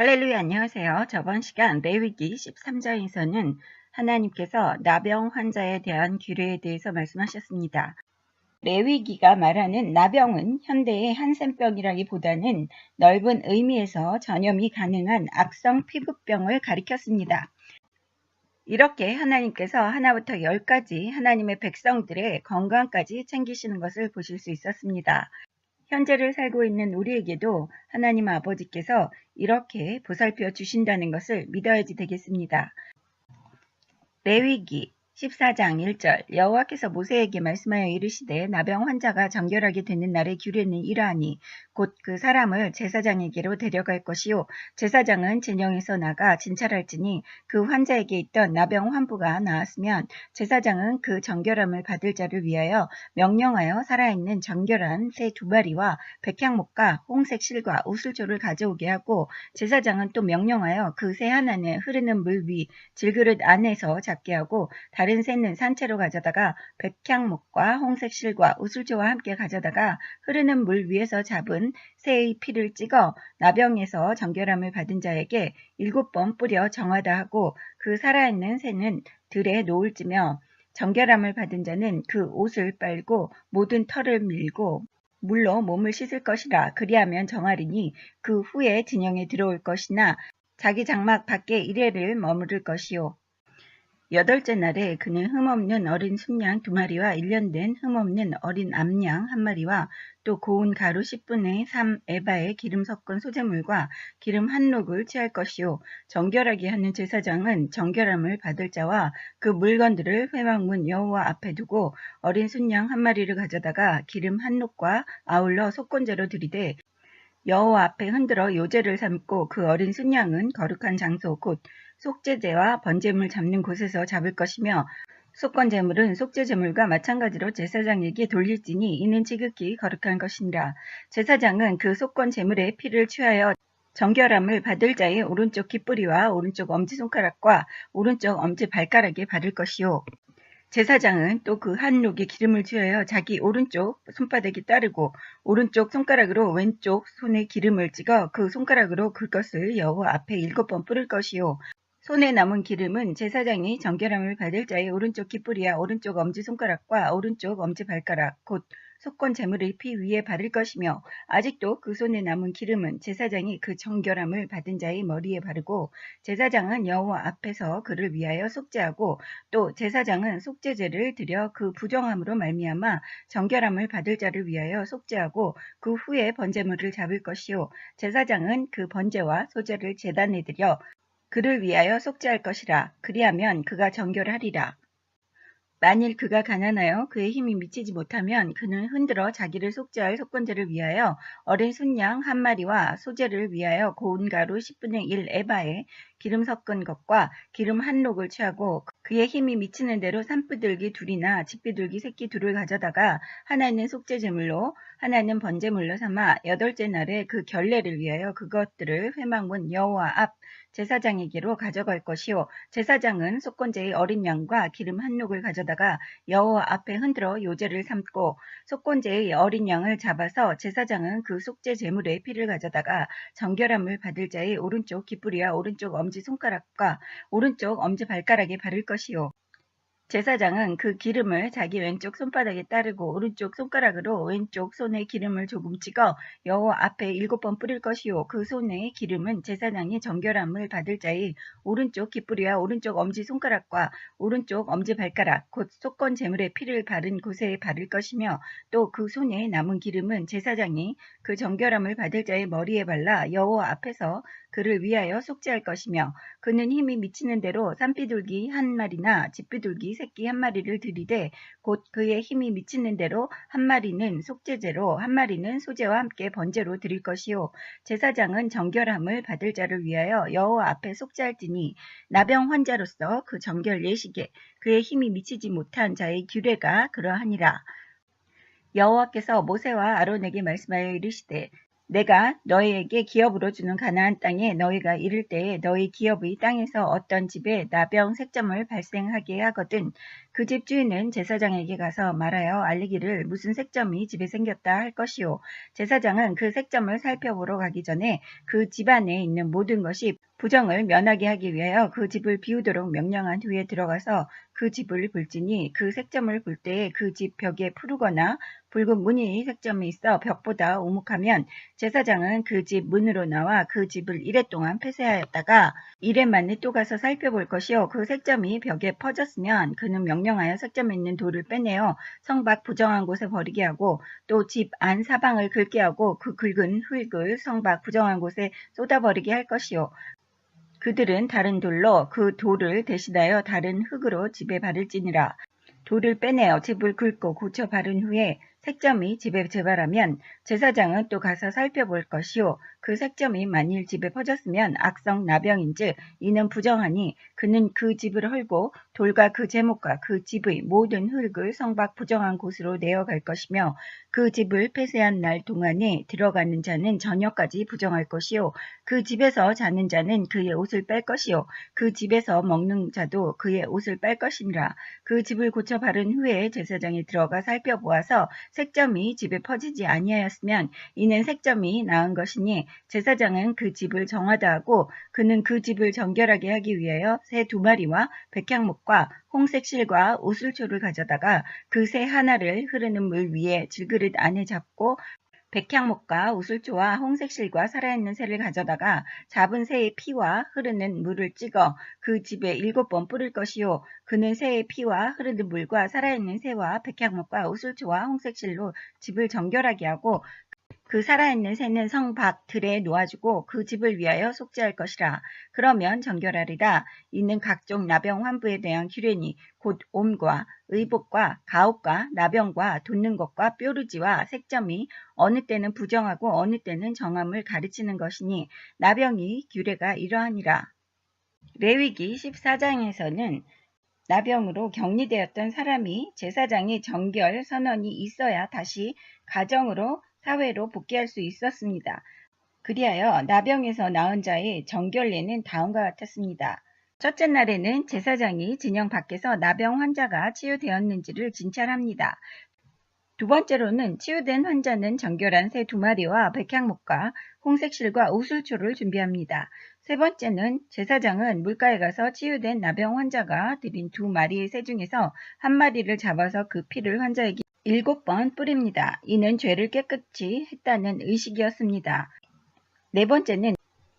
할렐루야 안녕하세요. 저번 시간 레위기 13장에서는 하나님께서 나병 환자에 대한 규례에 대해서 말씀하셨습니다. 레위기가 말하는 나병은 현대의 한센병이라기보다는 넓은 의미에서 전염이 가능한 악성 피부병을 가리켰습니다. 이렇게 하나님께서 하나부터 열까지 하나님의 백성들의 건강까지 챙기시는 것을 보실 수 있었습니다. 현재를 살고 있는 우리에게도 하나님 아버지께서 이렇게 보살펴 주신다는 것을 믿어야지 되겠습니다. 레위기 14장 1절. 여호와께서 모세에게 말씀하여 이르시되 나병 환자가 정결하게 되는 날의 규례는 이러하니 곧 그 사람을 제사장에게로 데려갈 것이요 제사장은 진영에서 나가 진찰할지니 그 환자에게 있던 나병 환부가 나았으면 제사장은 그 정결함을 받을 자를 위하여 명령하여 살아있는 정결한 새 두 마리와 백향목과 홍색 실과 우슬조를 가져오게 하고 제사장은 또 명령하여 그 새 하나는 흐르는 물 위 질그릇 안에서 잡게 하고 다른 새는 산채로 가져다가 백향목과 홍색 실과 우슬조와 함께 가져다가 흐르는 물 위에서 잡은 새의 피를 찍어 나병에서 정결함을 받은 자에게 일곱 번 뿌려 정하다 하고 그 살아있는 새는 들에 놓을지며 정결함을 받은 자는 그 옷을 빨고 모든 털을 밀고 물로 몸을 씻을 것이라 그리하면 정하리니 그 후에 진영에 들어올 것이나 자기 장막 밖에 이래를 머무를 것이요 여덟째 날에 그는 흠없는 어린 순양 두 마리와 일년된 흠없는 어린 암양 한 마리와 또 고운 가루 10분의 3 에바의 기름 섞은 소재물과 기름 한 록을 취할 것이요. 정결하게 하는 제사장은 정결함을 받을 자와 그 물건들을 회막문 여호와 앞에 두고 어린 순양 한 마리를 가져다가 기름 한 록과 아울러 속건제로 들이되 여호와 앞에 흔들어 요제를 삼고 그 어린 순양은 거룩한 장소 곧 속죄제와 번제물 잡는 곳에서 잡을 것이며 속건 제물은 속죄 제물과 마찬가지로 제사장에게 돌릴지니 이는 지극히 거룩한 것이니라. 제사장은 그 속건 제물의 피를 취하여 정결함을 받을 자의 오른쪽 깃뿌리와 오른쪽 엄지손가락과 오른쪽 엄지발가락에 바를 것이요. 제사장은 또 그 한 록에 기름을 취하여 자기 오른쪽 손바닥에 따르고 오른쪽 손가락으로 왼쪽 손에 기름을 찍어 그 손가락으로 그것을 여호와 앞에 일곱 번 뿌릴 것이요. 손에 남은 기름은 제사장이 정결함을 받을 자의 오른쪽 깃뿌리와 오른쪽 엄지손가락과 오른쪽 엄지발가락 곧 속건 제물의 피 위에 바를 것이며 아직도 그 손에 남은 기름은 제사장이 그 정결함을 받은 자의 머리에 바르고 제사장은 여호와 앞에서 그를 위하여 속죄하고 또 제사장은 속죄제를 드려 그 부정함으로 말미암아 정결함을 받을 자를 위하여 속죄하고 그 후에 번제물을 잡을 것이요. 제사장은 그 번제와 소제를 제단에 드려 그를 위하여 속죄할 것이라. 그리하면 그가 정결하리라. 만일 그가 가난하여 그의 힘이 미치지 못하면 그는 흔들어 자기를 속죄할 속건제를 위하여 어린 순양 한 마리와 소제를 위하여 고운 가루 10분의 1 에바에 기름 섞은 것과 기름 한 록을 취하고 그의 힘이 미치는 대로 산비둘기 둘이나 집비둘기 새끼 둘을 가져다가 하나는 속죄제물로 하나는 번제물로 삼아 여덟째 날에 그 결례를 위하여 그것들을 회망문 여호와 앞 제사장에게로 가져갈 것이요 제사장은 속건제의 어린 양과 기름 한 록을 가져다가 여호와 앞에 흔들어 요제를 삼고 속건제의 어린 양을 잡아서 제사장은 그 속죄 제물의 피를 가져다가 정결함을 받을 자의 오른쪽 깃뿌리와 오른쪽 엄지 손가락과 오른쪽 엄지 발가락에 바를 것이요 제사장은 그 기름을 자기 왼쪽 손바닥에 따르고 오른쪽 손가락으로 왼쪽 손에 기름을 조금 찍어 여호와 앞에 일곱 번 뿌릴 것이요. 그 손에 기름은 제사장이 정결함을 받을 자의 오른쪽 깃뿌리와 오른쪽 엄지 손가락과 오른쪽 엄지 발가락 곧 속건 제물의 피를 바른 곳에 바를 것이며 또 그 손에 남은 기름은 제사장이 그 정결함을 받을 자의 머리에 발라 여호와 앞에서 그를 위하여 속죄할 것이며 그는 힘이 미치는 대로 산비둘기 한 마리나 집비둘기 새끼 한 마리를 들이되 곧 그의 힘이 미치는 대로 한 마리는 속죄제로 한 마리는 소제와 함께 번제로 드릴 것이요. 제사장은 정결함을 받을 자를 위하여 여호와 앞에 속죄할지니 나병 환자로서 그 정결 예식에 그의 힘이 미치지 못한 자의 규례가 그러하니라. 여호와께서 모세와 아론에게 말씀하여 이르시되 내가 너희에게 기업으로 주는 가나안 땅에 너희가 이를 때에 너희 기업의 땅에서 어떤 집에 나병 색점을 발생하게 하거든. 그 집 주인은 제사장에게 가서 말하여 알리기를 무슨 색점이 집에 생겼다 할 것이요 제사장은 그 색점을 살펴보러 가기 전에 그 집 안에 있는 모든 것이 부정을 면하게 하기 위하여 그 집을 비우도록 명령한 후에 들어가서 그 집을 볼지니 그 색점을 볼 때에 그집 벽에 푸르거나 붉은 무늬의 색점이 있어 벽보다 오목하면 제사장은 그 집 문으로 나와 그 집을 이래 동안 폐쇄하였다가 이래 만에 또 가서 살펴볼 것이요. 그 색점이 벽에 퍼졌으면 그는 명령하여 색점에 있는 돌을 빼내어 성 밖 부정한 곳에 버리게 하고 또 집 안 사방을 긁게 하고 그 긁은 흙을 성 밖 부정한 곳에 쏟아버리게 할 것이요 그들은 다른 돌로 그 돌을 대신하여 다른 흙으로 집에 바를지니라. 돌을 빼내어 집을 긁고 고쳐 바른 후에 색점이 집에 재발하면 제사장은 또 가서 살펴볼 것이요 그 색점이 만일 집에 퍼졌으면 악성 나병인즉 이는 부정하니 그는 그 집을 헐고 돌과 그 제목과 그 집의 모든 흙을 성밖 부정한 곳으로 내어갈 것이며 그 집을 폐쇄한 날 동안에 들어가는 자는 저녁까지 부정할 것이요 그 집에서 자는 자는 그의 옷을 뺄 것이요 그 집에서 먹는 자도 그의 옷을 뺄 것이니라. 그 집을 고쳐 바른 후에 제사장이 들어가 살펴보아서 색점이 집에 퍼지지 아니하였으면 이는 색점이 나은 것이니 제사장은 그 집을 정하다 하고 그는 그 집을 정결하게 하기 위하여 새 두 마리와 백향목과 홍색 실과 오슬초를 가져다가 그 새 하나를 흐르는 물 위에 질그릇 안에 잡고 백향목과 우슬초와 홍색실과 살아있는 새를 가져다가 잡은 새의 피와 흐르는 물을 찍어 그 집에 일곱 번 뿌릴 것이요. 그는 새의 피와 흐르는 물과 살아있는 새와 백향목과 우슬초와 홍색실로 집을 정결하게 하고 그 살아있는 새는 성 밖 들에 놓아주고 그 집을 위하여 속죄할 것이라. 그러면 정결하리라. 이는 각종 나병 환부에 대한 규례니 곧 옴과 의복과 가옥과 나병과 돋는 것과 뾰루지와 색점이 어느 때는 부정하고 어느 때는 정함을 가르치는 것이니 나병이 규례가 이러하니라. 레위기 14장에서는 나병으로 격리되었던 사람이 제사장의 정결 선언이 있어야 다시 가정으로 사회로 복귀할 수 있었습니다. 그리하여 나병에서 나은 자의 정결례는 다음과 같았습니다. 첫째 날에는 제사장이 진영 밖에서 나병 환자가 치유되었는지를 진찰합니다. 두 번째로는 치유된 환자는 정결한 새 두 마리와 백향목과 홍색실과 우술초를 준비합니다. 세 번째는 제사장은 물가에 가서 치유된 나병 환자가 들인 두 마리의 새 중에서 한 마리를 잡아서 그 피를 환자에게 일곱 번 뿌립니다. 이는 죄를 깨끗이 했다는 의식이었습니다. 네 번째는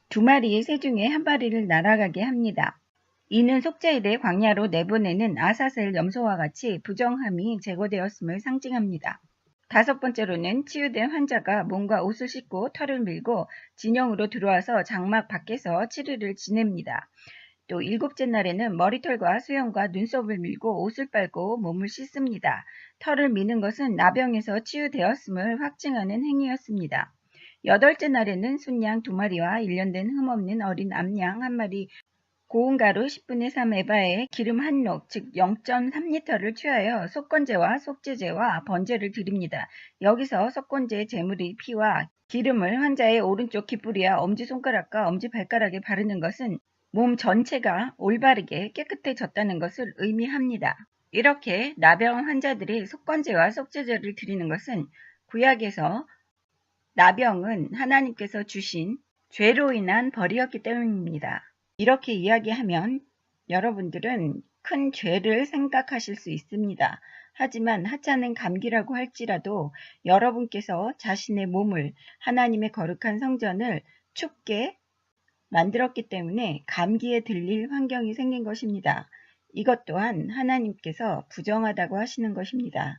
두 마리의 새 중에 한 마리를 날아가게 합니다. 이는 속죄일에 광야로 내보내는 아사셀 염소와 같이 부정함이 제거되었음을 상징합니다. 다섯 번째로는 치유된 환자가 몸과 옷을 씻고 털을 밀고 진영으로 들어와서 장막 밖에서 7일을 지냅니다. 또 일곱째 날에는 머리털과 수염과 눈썹을 밀고 옷을 빨고 몸을 씻습니다. 털을 미는 것은 나병에서 치유되었음을 확증하는 행위였습니다. 여덟째 날에는 순양 두 마리와 일련된 흠없는 어린 암양 한 마리 고운 가루 10분의 3 에바에 기름 한 녹, 즉 0.3리터를 취하여 속건제와 속죄제와 번제를 드립니다. 여기서 속건제 제물의 피와 기름을 환자의 오른쪽 귓불이와 엄지손가락과 엄지발가락에 바르는 것은 몸 전체가 올바르게 깨끗해졌다는 것을 의미합니다. 이렇게 나병 환자들이 속건제와 속죄제를 드리는 것은 구약에서 나병은 하나님께서 주신 죄로 인한 벌이었기 때문입니다. 이렇게 이야기하면 여러분들은 큰 죄를 생각하실 수 있습니다. 하지만 하찮은 감기라고 할지라도 여러분께서 자신의 몸을 하나님의 거룩한 성전을 춥게 만들었기 때문에 감기에 들릴 환경이 생긴 것입니다. 이것 또한 하나님께서 부정하다고 하시는 것입니다.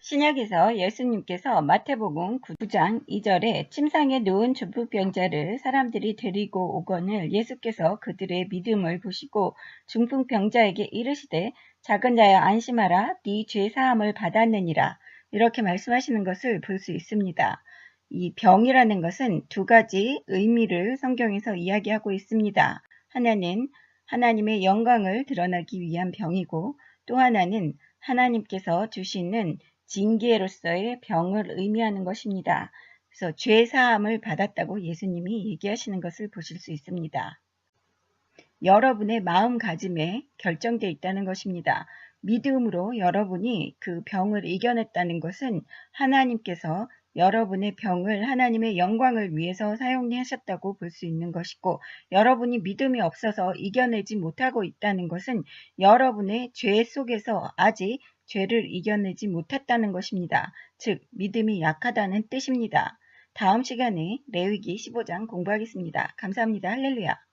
신약에서 예수님께서 마태복음 9장 2절에 침상에 누운 중풍병자를 사람들이 데리고 오거늘 예수께서 그들의 믿음을 보시고 중풍병자에게 이르시되 작은 자여 안심하라 네 죄 사함을 받았느니라 이렇게 말씀하시는 것을 볼 수 있습니다. 이 병이라는 것은 두 가지 의미를 성경에서 이야기하고 있습니다. 하나는 하나님의 영광을 드러나기 위한 병이고 또 하나는 하나님께서 주시는 징계로서의 병을 의미하는 것입니다. 그래서 죄 사함을 받았다고 예수님이 얘기하시는 것을 보실 수 있습니다. 여러분의 마음가짐에 결정되어 있다는 것입니다. 믿음으로 여러분이 그 병을 이겨냈다는 것은 하나님께서 여러분의 병을 하나님의 영광을 위해서 사용하셨다고 볼 수 있는 것이고 여러분이 믿음이 없어서 이겨내지 못하고 있다는 것은 여러분의 죄 속에서 아직 죄를 이겨내지 못했다는 것입니다. 즉 믿음이 약하다는 뜻입니다. 다음 시간에 레위기 15장 공부하겠습니다. 감사합니다. 할렐루야.